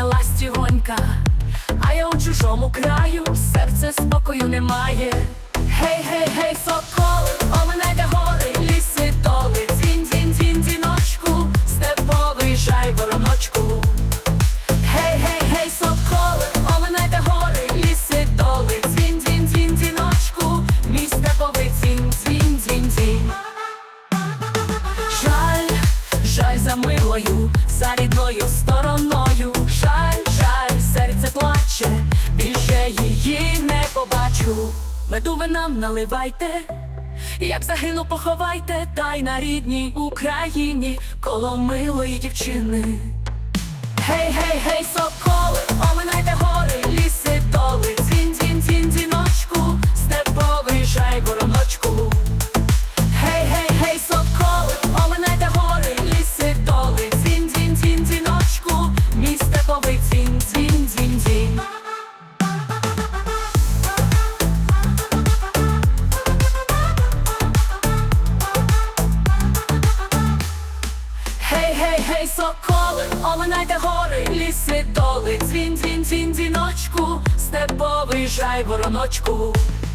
моя ластівонька, а я у чужому краю, серце спокою немає. Гей, гей, гей, соколи, оминайте гори, ліси, доли, дзвін, дзвін, дзвін, дзвіночку, степовий жайвороночку. Гей, гей, гей, соколи, оминайте гори, ліси, доли, дзвін, дзвін, дзвін, дзвіночку, мій степовий дзвін, дзвін, дзвін, дзвін. Жаль, жаль за милою, за рідною стороною. Її не побачу. Меду ви нам наливайте, як загину, поховайте, та й на рідній Україні коло милої дівчини. Гей, гей, гей, соколи, оминайте Гей, гей, соколи, оминайте гори, ліси, доли, дзвін, дзвін, дзвін, дзвіночку, степовий жайвороночку. Гей, гей,